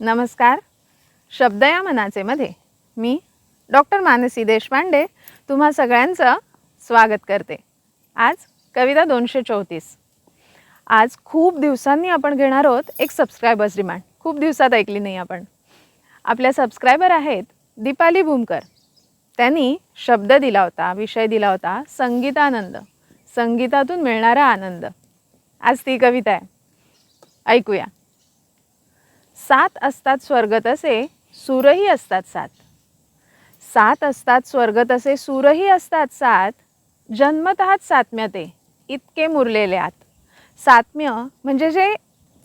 नमस्कार. शब्द या मनाचे मध्ये मी डॉक्टर मानसी देशपांडे तुम्हा सगळ्यांचं स्वागत करते. आज कविता दोनशे चौतीस. आज खूप दिवसांनी आपण घेणार आहोत एक सबस्क्रायबर्स डिमांड खूप दिवसात ऐकली नाही आपण. आपल्या सबस्क्रायबर आहेत दीपाली भूमकर. त्यांनी शब्द दिला होता विषय दिला होता संगीतानंद. संगीतातून मिळणारा आनंद. आज ती कविता आहे. ऐकूया. सात असतात स्वर्ग तसे सूरही असतात सात. सात असतात स्वर्ग तसे सूरही असतात सात जन्मतःच सात्म्य ते इतके मुरलेले आत. सात्म्य म्हणजे जे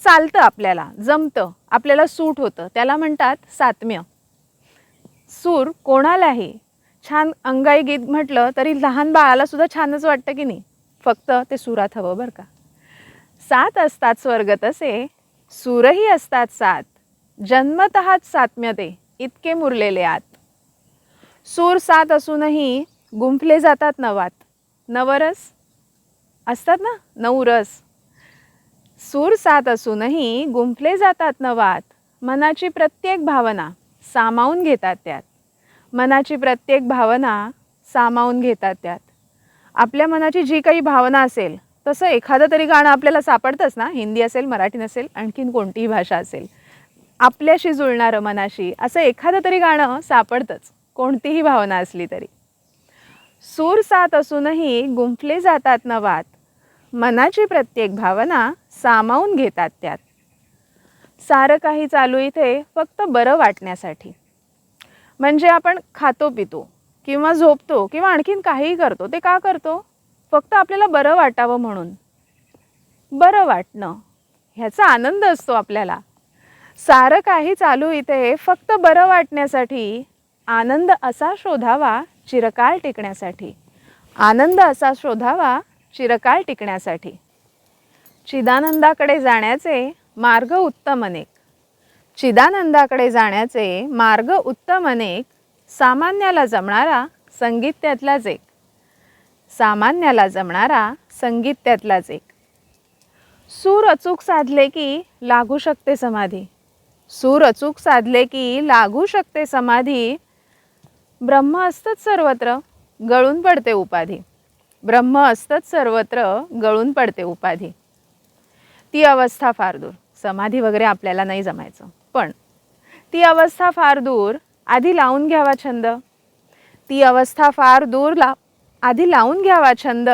चालतं आपल्याला जमतं आपल्याला सूट होतं त्याला म्हणतात सात्म्य. सूर कोणालाही छान अंगाई गीत म्हटलं तरी लहान बाळाला सुद्धा छानच वाटतं की नाही फक्त ते सुरात हवं बरं का. सात असतात स्वर्ग तसे सूरही असतात सात जन्मतःच सात्म्य ते इतके मुरलेले आत. सूर सात असूनही गुंफले जातात नवात. नवरस असतात ना? नऊ रस सूर सात असूनही गुंफले जातात नवात. मनाची प्रत्येक भावना सामावून घेतात त्यात. मनाची प्रत्येक भावना सामावून घेतात त्यात. आपल्या मनाची जी काही भावना असेल तसं एखादं तरी गाणं आपल्याला सापडतंच ना? हिंदी असेल मराठी नसेल आणखीन कोणतीही भाषा असेल. आपल्याशी जुळणारं मनाशी असं एखादं तरी गाणं सापडतंच कोणतीही भावना असली तरी. सूर सात असूनही गुंफले जातात नवात मनाची प्रत्येक भावना सामावून घेतात त्यात. सारं काही चालू इथे फक्त बरं वाटण्यासाठी. म्हणजे आपण खातो पितो किंवा झोपतो किंवा आणखीन काहीही करतो ते का करतो? फक्त आपल्याला बरं वाटावं म्हणून. बरं वाटणं ह्याचा आनंद असतो आपल्याला. सारं काही चालू इथे फक्त बरं वाटण्यासाठी आनंद असा शोधावा चिरकाळ टिकण्यासाठी. आनंद असा शोधावा चिरकाळ टिकण्यासाठी. चिदानंदाकडे जाण्याचे मार्ग उत्तम अनेक. चिदानंदाकडे जाण्याचे मार्ग उत्तम अनेक सामान्याला जमणारा संगीत त्यातलाच एक सामान्याला जमणारा संगीत त्यातलाच एक सूर अचूक साधले की लागू शकते समाधी. सूर अचूक साधले की लागू शकते समाधी. ब्रह्म असतंच सर्वत्र गळून पडते उपाधी. ब्रह्म असतंच सर्वत्र गळून पडते उपाधी. ती अवस्था फार दूर. समाधी वगैरे आपल्याला नाही जमायचं. पण ती अवस्था फार दूर आधी लावून घ्यावा छंद. ती अवस्था फार दूर ला आधी लावून घ्यावा छंद.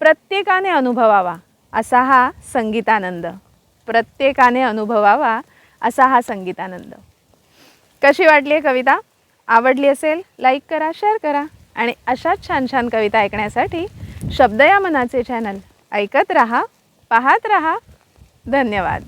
प्रत्येकाने अनुभवावा असा हा संगीतानंद. प्रत्येकाने अनुभवावा असा हा संगीतानंद. कशी वाटली आहे कविता? आवडली असेल लाईक करा शेअर करा. आणि अशाच छान छान कविता ऐकण्यासाठी शब्द या मनाचे चॅनल ऐकत रहा पाहत रहा. धन्यवाद.